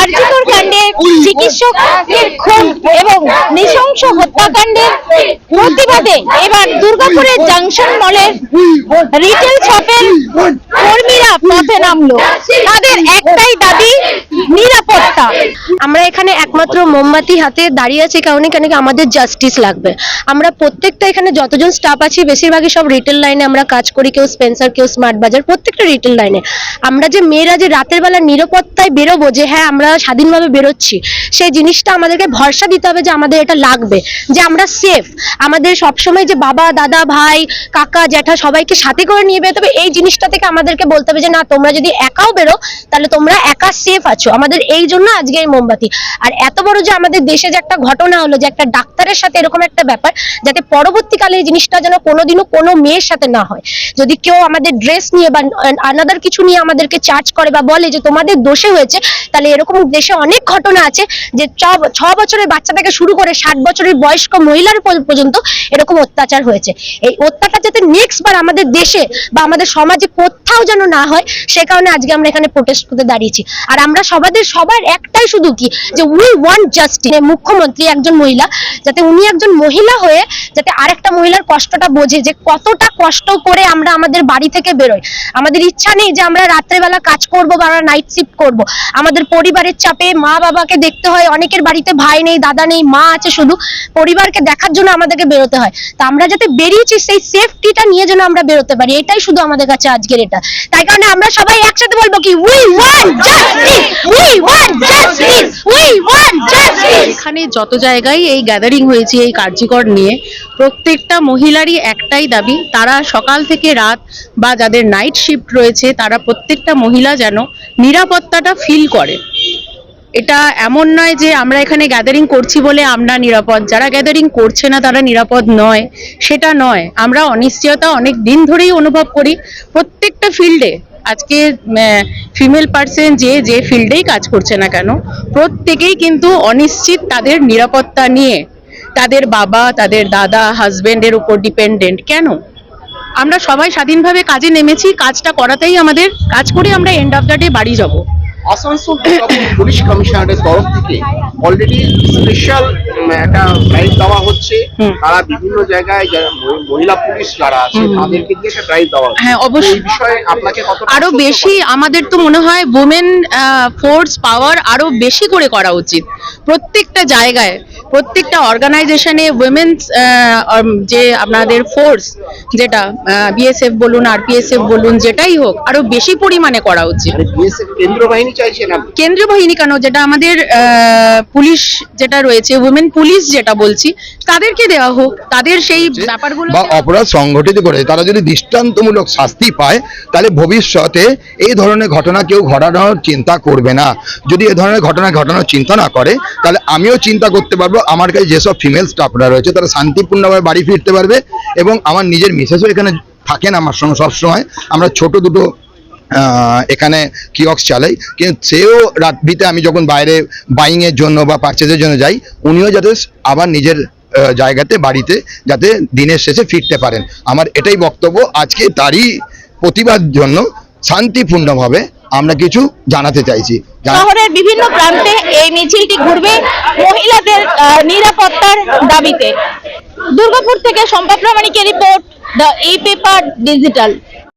আর্জিকর কাণ্ডে চিকিৎসকের খুন এবং নৃশংস হত্যাকাণ্ডের প্রতিবাদে এবার দুর্গাপুরের জাংশন মলের রিটেল শপের কর্মীরা পথে নামলো। তাদের একটাই দাবি নিরাপত্তা আমরা এখানে একমাত্র মোমবাতি হাতে দাঁড়িয়ে আছি, কারণ এখানে কি আমাদের জাস্টিস লাগবে। আমরা প্রত্যেকটা এখানে যতজন স্টাফ আছি, বেশিরভাগই সব রিটেল লাইনে আমরা কাজ করি, কেউ স্পেন্সার কেউ স্মার্ট বাজার প্রত্যেকটা রিটেল লাইনে আমরা যে মেয়েরা যে রাতের বেলা নিরাপত্তায় বেরোবো, যে হ্যাঁ আমরা স্বাধীনভাবে বেরোচ্ছি, সেই জিনিসটা আমাদেরকে ভরসা দিতে হবে যে আমাদের এটা লাগবে, যে আমরা সেফ আমাদের সবসময় যে বাবা, দাদা, ভাই, কাকা, জ্যাঠা সবাইকে সাথে করে নিয়ে বেরোতে হবে, এই জিনিসটা থেকে আমাদেরকে বলতে হবে যে না, তোমরা যদি একাও বেরো, তাহলে তোমরা একা সেফ আছো। আমাদের এই জন্য আজকে এই মোমবাতি আর এত বড় যে আমাদের দেশে যে একটা ঘটনা হলো, যে একটা ডাক্তারের সাথে এরকম একটা ব্যাপার, যাতে পরবর্তীকালে এই জিনিসটা যেন কোনোদিনও কোনো মেয়ের সাথে না হয়। যদি কেউ আমাদের ড্রেস নিয়ে বা আনাদার কিছু নিয়ে আমাদেরকে চার্জ করে বা বলে যে তোমাদের দোষে হয়েছে, তাহলে এরকম দেশে অনেক ঘটনা আছে যে ছ বছরের বাচ্চা থেকে শুরু করে ষাট বছরের বয়স্ক মহিলার পর্যন্ত এরকম অত্যাচার হয়েছে। এই অত্যাচার যাতে নেক্সট বার আমাদের দেশে বা আমাদের সমাজে কোথাও যেন না হয়, সে কারণে আজকে আমরা এখানে প্রোটেস্ট করতে দাঁড়িয়েছি। আর আমরা সবাদের, সবার একটাই শুধু কি? যে উই ওয়ান্ট জাস্টিস মুখ্যমন্ত্রী একজন মহিলা, যাতে উনি একজন মহিলা হয়ে যাতে আরেকটা মহিলার কষ্টটা বোঝে, যে কতটা কষ্ট করে আমরা আমাদের বাড়ি থেকে বেরোই। আমাদের ইচ্ছা নেই যে আমরা রাত্রেবেলা কাজ করব বা আমরা নাইট শিফট করব। আমাদের পরিবারের চাপে মা বাবাকে দেখতে হয়, অনেকের বাড়িতে ভাই নেই, দাদা নেই, মা আছে শুধু। পরিবারকে দেখার জন্য আমাদেরকে বেরোতে হয়। তা আমরা যাতে বেরিয়েছি, সেই সেফটিটা নিয়ে যেন আমরা বেরোতে পারি, এটাই শুধু আমাদের কাছে আজকের এটা। তাই কারণে আমরা সবাই একসাথে বলব কি we want justice we want justice এখানে যত জায়গায় এই গ্যাদারিং হয়েছে এই কার্যকর নিয়ে প্রত্যেকটা মহিলারই একটাই দাবি তারা সকাল থেকে রাত বা যাদের নাইট শিফট রয়েছে তারা প্রত্যেকটা মহিলা যেন নিরাপত্তাটা ফিল করে। এটা এমন নয় যে আমরা এখানে গ্যাদারিং করছি বলে আমরা নিরাপদ। যারা গ্যাদারিং করছে না তারা নিরাপদ নয়। সেটা নয়। আমরা অনিশ্চয়তা অনেক দিন ধরেই অনুভব করি। প্রত্যেকটা ফিল্ডে আজকে ফিমেল পার্সন যে যে ফিল্ডেই কাজ করছে না কেন, প্রত্যেকেই কিন্তু অনিশ্চিত তাদের নিরাপত্তা নিয়ে, তাদের বাবা, তাদের দাদা হাজব্যান্ডের উপর ডিপেন্ডেন্ট কেন? আমরা সবাই স্বাধীনভাবে কাজে নেমেছি, কাজটা করাতেই আমাদের, কাজ করে আমরা এন্ড অফ দ্য ডে বাড়ি যাব। আসানসোল পুলিশ কমিশনারের তরফ থেকে অলরেডি স্পেশাল একটা ড্রাইভ দেওয়া হচ্ছে। তারা বিভিন্ন জায়গায় মহিলা পুলিশ যারা আছে তাদেরকে দিয়ে একটা ড্রাইভ দেওয়া হ্যাঁ, অবশ্যই। বিষয়ে আপনাকে কত আরও বেশি আমাদের তো মনে হয় ওমেন ফোর্স পাওয়ার আরও বেশি করে করা উচিত। প্রত্যেকটা জায়গায় প্রত্যেকটা অর্গানাইজেশনে উইমেন্স যে আপনাদের ফোর্স যেটা বিএসএফ বলুন আরপিএসএফ বলুন যেটাই হোক আরও বেশি পরিমাণে করা উচিত। কেন্দ্র বাহিনী চাইছেন আপনি? কেন্দ্রীয় বাহিনী কেন? যেটা আমাদের পুলিশ যেটা রয়েছে উইমেন পুলিশ যেটা বলছি তাদেরকে দেওয়া হোক তাদের সেই ব্যাপারগুলো বা অপরাধ সংগঠিত করে তারা যদি দৃষ্টান্তমূলক শাস্তি পায় তাহলে ভবিষ্যতে এই ধরনের ঘটনা কেউ ঘটানোর চিন্তা করবে না। যদি এ ধরনের ঘটনা ঘটানোর চিন্তা না করে তাহলে আমিও চিন্তা করতে পারব আমার কাছে যেসব ফিমেল স্টাফরা রয়েছে তারা শান্তিপূর্ণভাবে বাড়ি ফিরতে পারবে এবং আমার নিজের মিসেসও এখানে থাকেন আমার সঙ্গে সবসময়। আমরা ছোট দুটো এখানে কিয়ক্স চালাই। কিন্তু সেও রাত্রিতে আমি যখন বাইরে বাইংয়ের জন্য বা পার্চেজের জন্য যাই, উনিও যাতে আবার নিজের জায়গাতে, বাড়িতে যাতে দিনের শেষে ফিরতে পারেন। আমার এটাই বক্তব্য। আজকে তারই প্রতিবাদ জন্য শান্তিপূর্ণভাবে আমরা কিছু জানাতে চাইছি। শহরের বিভিন্ন প্রান্তে এই মিছিলটি ঘুরবে মহিলাদের নিরাপত্তার দাবিতে। দুর্গাপুর থেকে Sampa প্রামাণিকের report, the E paper digital.